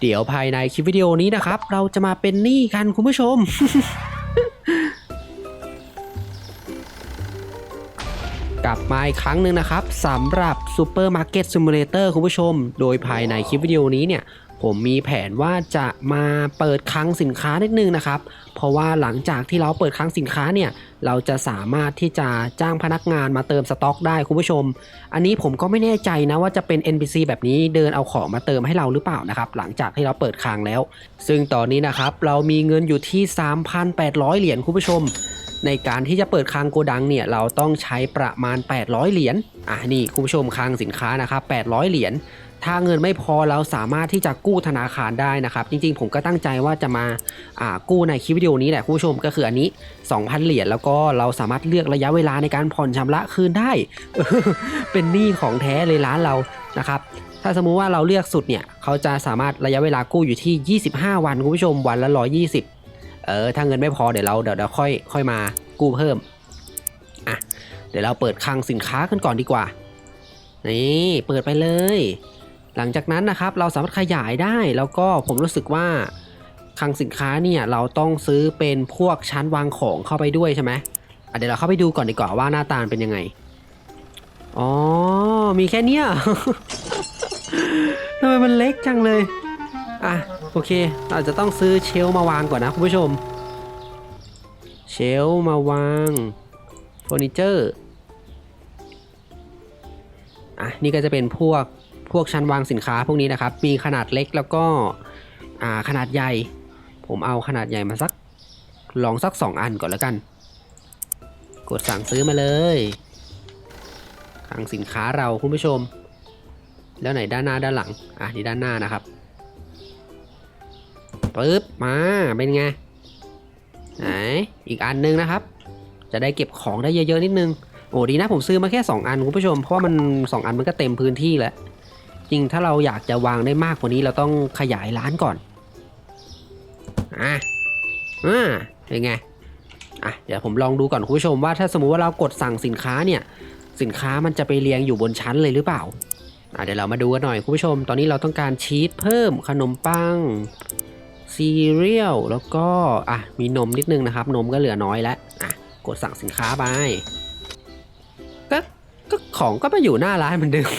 เดี๋ยวภายในคลิปวิดีโอนี้นะครับ เราจะมาเป็นหนี้กันคุณผู้ชม กลับมาอีกครั้งหนึ่งนะครับสำหรับ Supermarket Simulator คุณผู้ชม โดยภายในคลิปวิดีโอนี้เนี่ย ผมมีแผนว่าจะมาเปิดคลังสินค้านิดนึงนะครับ เพราะว่าหลังจากที่เราเปิดคลังสินค้าเนี่ยเราจะสามารถที่จะจ้างพนักงานมาเติมสต็อกได้คุณผู้ชม อันนี้ผมก็ไม่แน่ใจนะว่าจะเป็น NPC แบบนี้เดินเอาของมาเติมให้เราหรือเปล่านะครับ หลังจากที่เราเปิดคลังแล้ว ซึ่งตอนนี้นะครับเรามีเงินอยู่ที่ 3,800 เหรียญคุณผู้ชม ในการที่จะเปิดคลังโกดังเนี่ยเราต้องใช้ประมาณ 800 เหรียญอะนี่คุณผู้ชมคลังสินค้านะครับ800 เหรียญ ถ้าเงินไม่พอเราสามารถที่จะกู้ธนาคารได้นะครับ จริงๆ ผมก็ตั้งใจว่าจะมาากู้ในคลิปวิดีโอนี้แหละคุณผู้ชมก็คืออันนี้ 2,000 เหรียญแล้วก็เราสามารถเลือกระยะเวลาในการผ่อนชำระคืนได้ เป็นหนี้ของแท้เลยร้านเรานะครับถ้าสมมุติว่าเราเลือกสุดเนี่ยเขาจะสามารถระยะเวลากู้อยู่ที่ 25 วันคุณผู้ชมวันละ 120 เออถ้าเงินไม่พอเดี๋ยวเราเดี๋ยวเดี๋ยวค่อยค่อยมากู้เพิ่มอะเดี๋ยวเราเปิดคลังสินค้ากันก่อนดีกว่านี่เปิดไปเลย หลังจากนั้นนะครับเราสามารถขยายได้แล้วก็ผมรู้สึกว่าคลังสินค้าเนี่ยเราต้องซื้อเป็นพวกชั้นวางของเข้าไปด้วยใช่ไหมเดี๋ยวเราเข้าไปดูก่อนดีกว่าว่าหน้าตาเป็นยังไง อ๋อ มีแค่เนี้ยทำไมมันเล็กจังเลย อะโอเค เราจะต้องซื้อเชลมาวางก่อนนะคุณผู้ชม เชลมาวางเฟอร์นิเจอร์ อะนี่ก็จะเป็นพวก พวกชั้นวางสินค้าพวกนี้นะครับ มีขนาดเล็กแล้วก็ขนาดใหญ่ ผมเอาขนาดใหญ่มาสักลองสัก 2 อันก่อนแล้วกัน กดสั่งซื้อมาเลยคลังสินค้าเราคุณผู้ชม แล้วไหนด้านหน้าด้านหลัง อะนี่ด้านหน้านะครับปึ๊บมาเป็นไงไหนอีกอันนึงนะครับ จะได้เก็บของได้เยอะๆนิดนึงโอ้ดีนะผมซื้อมาแค่ 2 อันคุณผู้ชมเพราะว่ามัน 2 อันมันก็เต็มพื้นที่แล้ว จริงถ้าเราอยากจะวางได้มากกว่านี้เราต้องขยายร้านก่อน อะอ่าเป็นไง อะ เดี๋ยวผมลองดูก่อนคุณผู้ชมว่าถ้าสมมุติว่าเรากดสั่งสินค้าเนี่ย สินค้ามันจะไปเรียงอยู่บนชั้นเลยหรือเปล่า อะเดี๋ยวเรามาดูกันหน่อยคุณผู้ชม ตอนนี้เราต้องการชีสเพิ่มขนมปังซีเรียลแล้วก็ อะ มีนมนิดนึงนะครับ นมก็เหลือน้อยแล้ว อะ กดสั่งสินค้าไป ของก็มาอยู่หน้าร้านเหมือนเดิม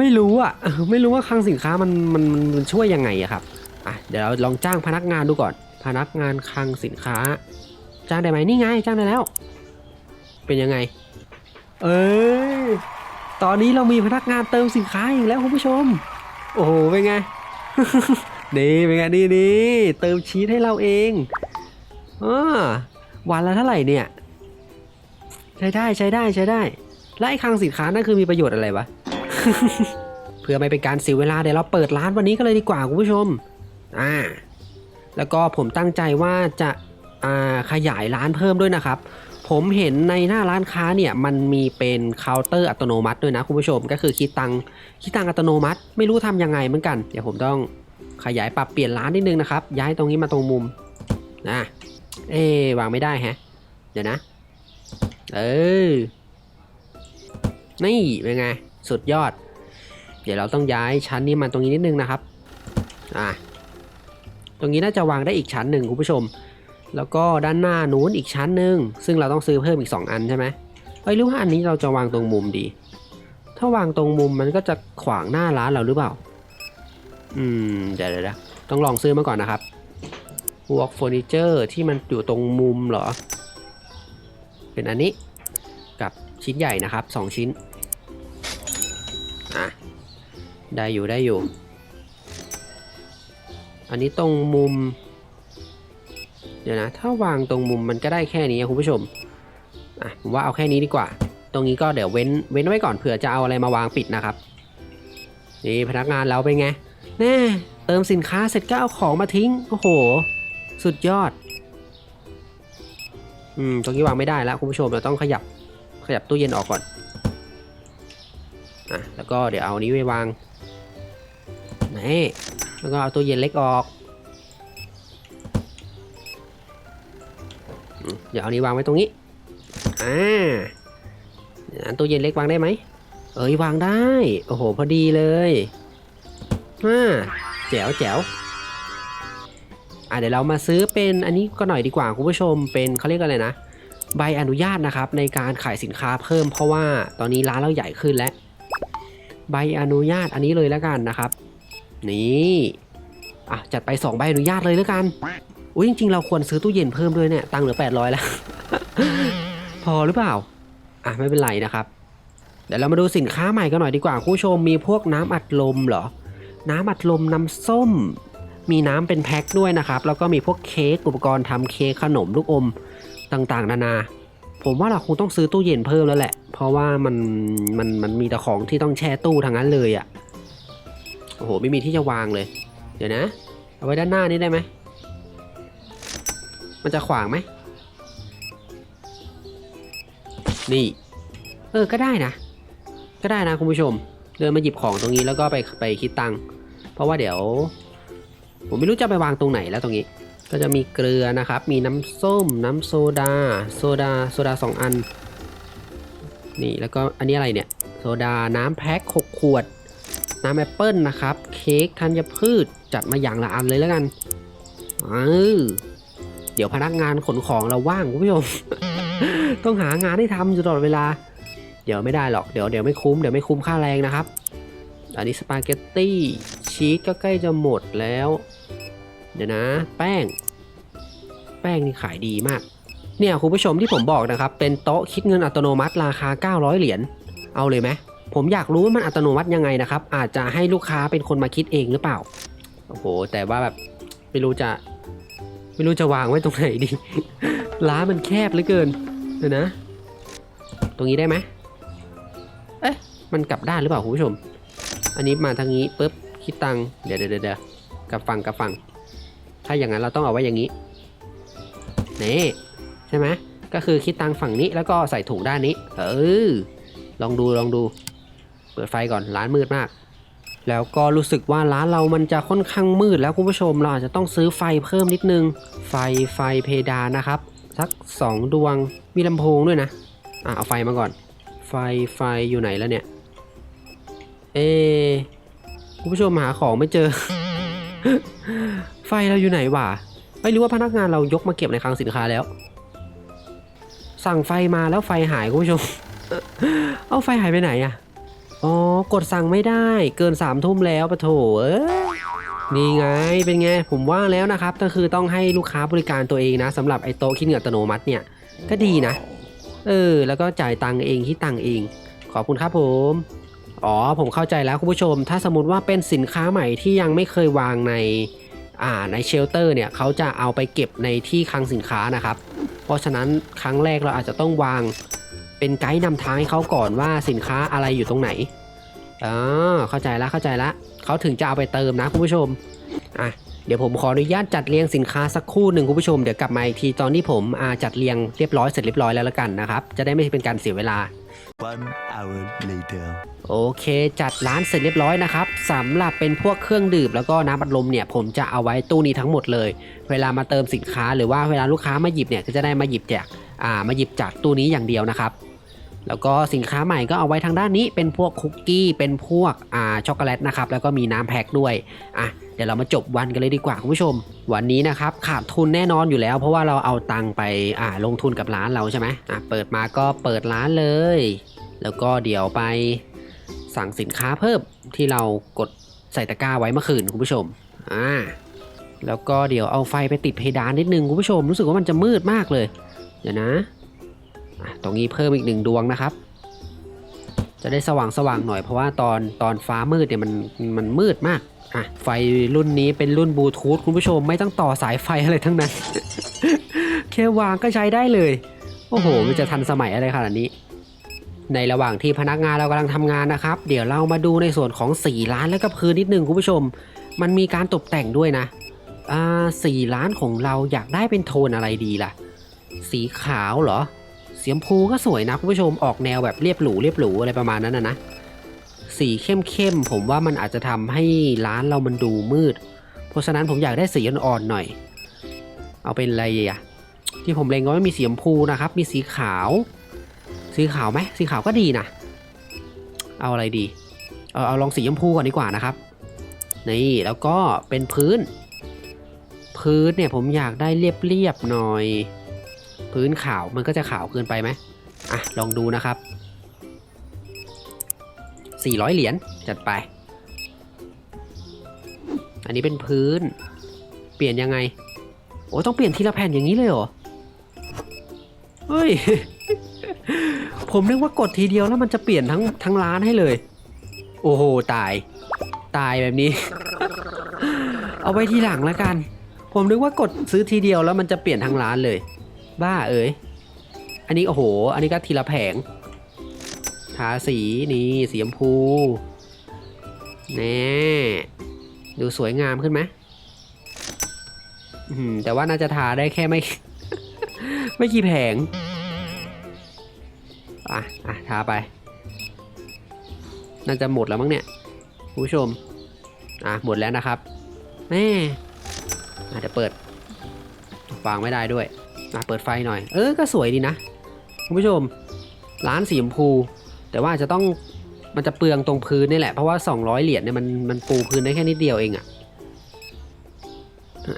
ไม่รู้อะ ไม่รู้ว่าคลังสินค้ามันมันมันช่วยยังไงอะครับอะเดี๋ยวเราลองจ้างพนักงานดูก่อน พนักงานคลังสินค้า จ้างได้ไหมนี่ไงจ้างได้แล้ว เป็นยังไง เอ้ยตอนนี้เรามีพนักงานเติมสินค้าอีกแล้วคุณผู้ชม โอ้โหเป็นไงนี่เป็นไงนี่นี่เติมชีสให้เราเองอาวันละเท่าไหร่เนี่ย ใช้ได้ใช้ได้ใช้ได้ และไอ้คลังสินค้านั่นคือมีประโยชน์อะไรวะ เพื่อไม่เป็นการเสียเวลาเดี๋ยวเราเปิดร้านวันนี้ก็เลยดีกว่าคุณผู้ชม อ่า แล้วก็ผมตั้งใจว่าจะอ่าขยายร้านเพิ่มด้วยนะครับ ผมเห็นในหน้าร้านค้าเนี่ยมันมีเป็นเคาน์เตอร์อัตโนมัติด้วยนะคุณผู้ชม ก็คือคิดตังคิดตังอัตโนมัติ ไม่รู้ทำยังไงเหมือนกัน เดี๋ยวผมต้องขยายปรับเปลี่ยนร้านนิดนึงนะครับ ย้ายตรงนี้มาตรงมุมนะเอ๊วางไม่ได้แฮะ เดี๋ยวนะ เออ นี่เป็นไง สุดยอด เดี๋ยวเราต้องย้ายชั้นนี้มาตรงนี้นิดนึงนะครับ อะ ตรงนี้น่าจะวางได้อีกชั้นหนึ่งคุณผู้ชม แล้วก็ด้านหน้านู้นอีกชั้นหนึ่ง ซึ่งเราต้องซื้อเพิ่มอีก 2 อันใช่ไหมเอ้ยหรือว่าอันนี้เราจะวางตรงมุมดี ถ้าวางตรงมุมมันก็จะขวางหน้าร้านเราหรือเปล่า อืม เดี๋ยวเดี๋ยวเดี๋ยวต้องลองซื้อมาก่อนนะครับพวกเฟอร์นิเจอร์ที่มันอยู่ตรงมุมเหรอ เป็นอันนี้กับชิ้นใหญ่นะครับ 2 ชิ้น ได้อยู่ได้อยู่ อันนี้ตรงมุม เดี๋ยวนะ ถ้าวางตรงมุมมันก็ได้แค่นี้คุณผู้ชม อะผมว่าเอาแค่นี้ดีกว่า ตรงนี้ก็เดี๋ยวเว้นเว้นไว้ก่อนเผื่อจะเอาอะไรมาวางปิดนะครับ นี่พนักงานเราเป็นไง แน่เติมสินค้าเสร็จก็เอาของมาทิ้ง โอ้โห สุดยอด อืม ตรงนี้วางไม่ได้แล้วคุณผู้ชมเราต้องขยับขยับตู้เย็นออกก่อน อะ แล้วก็เดี๋ยวเอานี้ไปวาง นี่แล้วก็เอาตู้เย็นเล็กออกอืมเดี๋ยวเอานี้วางไว้ตรงนี้ อ่าอันตู้เย็นเล็กวางได้ไหม เอ้ยวางได้ โอ้โห พอดีเลยอ่าแจ๋วแจ๋วอะเดี๋ยวเรามาซื้อเป็นอันนี้ก็หน่อยดีกว่าคุณผู้ชม เป็นเขาเรียกอะไรนะ ใบอนุญาตนะครับในการขายสินค้าเพิ่มเพราะว่าตอนนี้ร้านเราใหญ่ขึ้นแล้ว ใบอนุญาตอันนี้เลยแล้วกันนะครับ นี่อะจัดไป2ใบอนุญาตเลยแล้วกันอุ้ยจริงๆเราควรซื้อตู้เย็นเพิ่มด้วยเนี่ยตังค์เหลือ 800 แล้ว พอหรือเปล่า อะไม่เป็นไรนะครับ เดี๋ยวเรามาดูสินค้าใหม่กันหน่อยดีกว่าคุณผู้ชมมีพวกน้ำอัดลมเหรอ น้ำอัดลมน้ำส้ม มีน้ำเป็นแพ็คด้วยนะครับ แล้วก็มีพวกเค้กอุปกรณ์ทำเค้กขนมลูกอมต่างๆ นานา ผมว่าเราคงต้องซื้อตู้เย็นเพิ่มแล้วแหละ เพราะว่ามันมันมันมีแต่ของที่ต้องแช่ตู้ทางนั้นเลยอะ่ะ โอ้โห ไม่มีที่จะวางเลย เดี๋ยวนะ เอาไว้ด้านหน้านี้ได้ไหม มันจะขวางไหม นี่ เออ ก็ได้นะ ก็ได้นะคุณผู้ชม เดินมาหยิบของตรงนี้แล้วก็ไปไปคิดตังค์ เพราะว่าเดี๋ยว ผมไม่รู้จะไปวางตรงไหนแล้วตรงนี้ ก็จะมีเกลือนะครับ มีน้ำส้ม น้ำโซดา โซดา โซดาสองอัน นี่ แล้วก็อันนี้อะไรเนี่ย โซดา น้ำแพ็ค6ขวด น้ำแอปเปิลนะครับ เค้กธัญพืชจัดมาอย่างละอันเลยแล้วกันเออเดี๋ยวพนักงานขนของเราว่างคุณผู้ชม ต้องหางานให้ทำอยู่ตลอดเวลา เดี๋ยวไม่ได้หรอก เดี๋ยวเดี๋ยวไม่คุ้ม เดี๋ยวไม่คุ้มค่าแรงนะครับ อันนี้สปาเกตตี้ชีสก็ใกล้จะหมดแล้ว เดี๋ยวนะ แป้ง แป้งนี่ขายดีมาก เนี่ยคุณผู้ชมที่ผมบอกนะครับ เป็นโต๊ะคิดเงินอัตโนมัติราคา 900 เหรียญ เอาเลยไหม ผมอยากรู้ว่ามันอัตโนมัติยังไงนะครับ อาจจะให้ลูกค้าเป็นคนมาคิดเองหรือเปล่า โอ้โห แต่ว่าแบบไม่รู้จะ ไม่รู้จะวางไว้ตรงไหนดี ร้านมันแคบเหลือเกินเดี๋ยวนะ ตรงนี้ได้ไหมเอ๊ะ มันกลับด้านหรือเปล่าคุณผู้ชม อันนี้มาทางนี้ปุ๊บคิดตังค์เดี๋ยวเดี๋ยวเดี๋ยวกลับฟังกลับฟังถ้าอย่างนั้นเราต้องเอาไว้อย่างนี้ นี่ใช่ไหมก็คือคิดตังค์ฝั่งนี้แล้วก็ใส่ถุงด้านนี้ เออ ลองดูลองดู เปิดไฟก่อนร้านมืดมาก แล้วก็รู้สึกว่าร้านเรามันจะค่อนข้างมืดแล้วคุณผู้ชมเราอาจจะต้องซื้อไฟเพิ่มนิดนึง ไฟไฟเพดานนะครับ สัก 2 ดวงมีลำโพงด้วยนะอะเอาไฟมาก่อน ไฟไฟอยู่ไหนแล้วเนี่ยเอคุณผู้ชมหาของไม่เจอ ไฟเราอยู่ไหนวะไม่รู้ว่าพนักงานเรายกมาเก็บในคลังสินค้าแล้ว สั่งไฟมาแล้วไฟหายคุณผู้ชม เอาไฟหายไปไหนอะ อ๋อ กดสั่งไม่ได้เกินสามทุ่มแล้วปะโถเอ้ยนี่ไงเป็นไง ผมว่าแล้วนะครับ ก็คือต้องให้ลูกค้าบริการตัวเองนะสำหรับไอ้โต๊ะคิดเงินอัตโนมัติเนี่ย ก็ดีนะ เออ แล้วก็จ่ายตังค์เองที่ตังค์เอง ขอบคุณครับผม อ๋อ ผมเข้าใจแล้วคุณผู้ชม ถ้าสมมติว่าเป็นสินค้าใหม่ที่ยังไม่เคยวางใน อ่า ในเชลเตอร์เนี่ยเขาจะเอาไปเก็บในที่คลังสินค้านะครับ เพราะฉะนั้นครั้งแรกเราอาจจะต้องวาง เป็นไกด์นำทางให้เขาก่อนว่าสินค้าอะไรอยู่ตรงไหนอ๋อเข้าใจละเข้าใจละเขาถึงจะเอาไปเติมนะคุณผู้ชมอะเดี๋ยวผมขออนุญาตจัดเรียงสินค้าสักครู่หนึ่งคุณผู้ชมเดี๋ยวกลับมาอีกทีตอนที่ผมอ่าจัดเรียงเรียบร้อยเสร็จเรียบร้อยแล้วละกันนะครับจะได้ไม่เป็นการเสียเวลา One hour later. โอเค จัดร้านเสร็จเรียบร้อยนะครับสำหรับเป็นพวกเครื่องดื่มแล้วก็น้ำอัดลมเนี่ยผมจะเอาไว้ตู้นี้ทั้งหมดเลย เวลามาเติมสินค้าหรือว่าเวลาลูกค้ามาหยิบเนี่ยก็จะได้มาหยิบจากอ่ามาหยิบจากตู้นี้อย่างเดียวนะครับ แล้วก็สินค้าใหม่ก็เอาไว้ทางด้านนี้เป็นพวกคุกกี้เป็นพวกอ่าช็อกโกแลตนะครับแล้วก็มีน้ำแพ็คด้วยอะเดี๋ยวเรามาจบวันกันเลยดีกว่าคุณผู้ชม วันนี้นะครับขาดทุนแน่นอนอยู่แล้ว เพราะว่าเราเอาตังค์ไปอ่าลงทุนกับร้านเราใช่ไหมอะเปิดมาก็เปิดร้านเลย แล้วก็เดี๋ยวไปสั่งสินค้าเพิ่มที่เรากดใส่ตะกร้าไว้เมื่อคืนคุณผู้ชมอ่าแล้วก็เดี๋ยวเอาไฟไปติดเพดานนิดนึงคุณผู้ชมรู้สึกว่ามันจะมืดมากเลย เดี๋ยวนะ ตรงนี้เพิ่มอีกหนึ่งดวงนะครับ จะได้สว่างสว่างๆหน่อยเพราะว่าตอนตอนฟ้ามืดเนี่ยมันมันมืดมากอะไฟรุ่นนี้เป็นรุ่นบลูทูธคุณผู้ชมไม่ต้องต่อสายไฟอะไรทั้งนั้น แค่วางก็ใช้ได้เลย โอ้โห มันจะทันสมัยอะไรขนาดนี้ ในระหว่างที่พนักงานเรากำลังทำงานนะครับ เดี๋ยวเรามาดูในส่วนของสีร้านและก็พื้นนิดนึงคุณผู้ชม มันมีการตกแต่งด้วยนะอ่าสีร้านของเราอยากได้เป็นโทนอะไรดีล่ะ สีขาวเหรอ สีชมพูก็สวยนะคุณผู้ชมออกแนวแบบเรียบหรูเรียบหรูอะไรประมาณนั้นนะนะสีเข้มๆผมว่ามันอาจจะทำให้ร้านเรามันดูมืด เพราะฉะนั้นผมอยากได้สีอ่อนๆหน่อย เอาเป็นอะไรอะที่ผมเล็งไว้มีสีชมพูนะครับ มีสีขาว สีขาวไหมสีขาวก็ดีนะ เอาอะไรดี เอาเอาลองสีชมพูก่อนดีกว่านะครับ นี่แล้วก็เป็นพื้น พื้นเนี่ยผมอยากได้เรียบๆหน่อย พื้นขาวมันก็จะขาวเกินไปไหมอะลองดูนะครับ 400 เหรียญจัดไป อันนี้เป็นพื้น เปลี่ยนยังไง โอ้ต้องเปลี่ยนทีละแผ่นอย่างนี้เลยเหรอ เฮ้ย ผมนึกว่ากดทีเดียวแล้วมันจะเปลี่ยนทั้งทั้งร้านให้เลย โอ้โห ตาย ตายแบบนี้ เอาไว้ทีหลังแล้วกัน ผมนึกว่ากดซื้อทีเดียวแล้วมันจะเปลี่ยนทั้งร้านเลย บ้าเอ้ยอันนี้โอ้โห อันนี้ก็ทีละแผง ทาสีนี่สีชมพูแน่ดูสวยงามขึ้นไหมแต่ว่าน่าจะทาได้แค่ไม่ ไม่กี่แผง อะ อะ ทาไป น่าจะหมดแล้วมั้งเนี่ยผู้ชม อะ หมดแล้วนะครับ แม่อาจจะเปิด วางไม่ได้ด้วย อะเปิดไฟหน่อย เออ ก็สวยดีนะ คุณผู้ชม ร้านสีชมพู แต่ว่าจะต้องมันจะเปลืองตรงพื้นนี่แหละ เพราะว่า 200 เหรียญเนี่ยมันมันปูพื้นได้แค่นิดเดียวเองอะ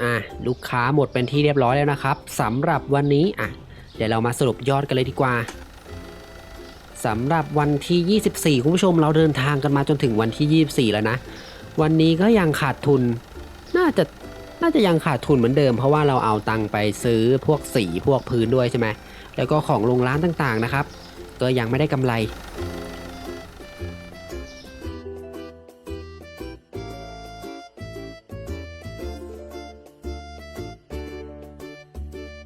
อะลูกค้าหมดเป็นที่เรียบร้อยแล้วนะครับสำหรับวันนี้อะเดี๋ยวเรามาสรุปยอดกันเลยดีกว่าสำหรับวันที่ 24 คุณผู้ชมเราเดินทางกันมาจนถึงวันที่ 24 แล้วนะ วันนี้ก็ยังขาดทุนน่าจะ น่าจะยังขาดทุนเหมือนเดิม เพราะว่าเราเอาตังค์ไปซื้อพวกสีพวกพื้นด้วยใช่ไหมแล้วก็ของโรงร้านต่างๆนะครับ ก็ยังไม่ได้กำไร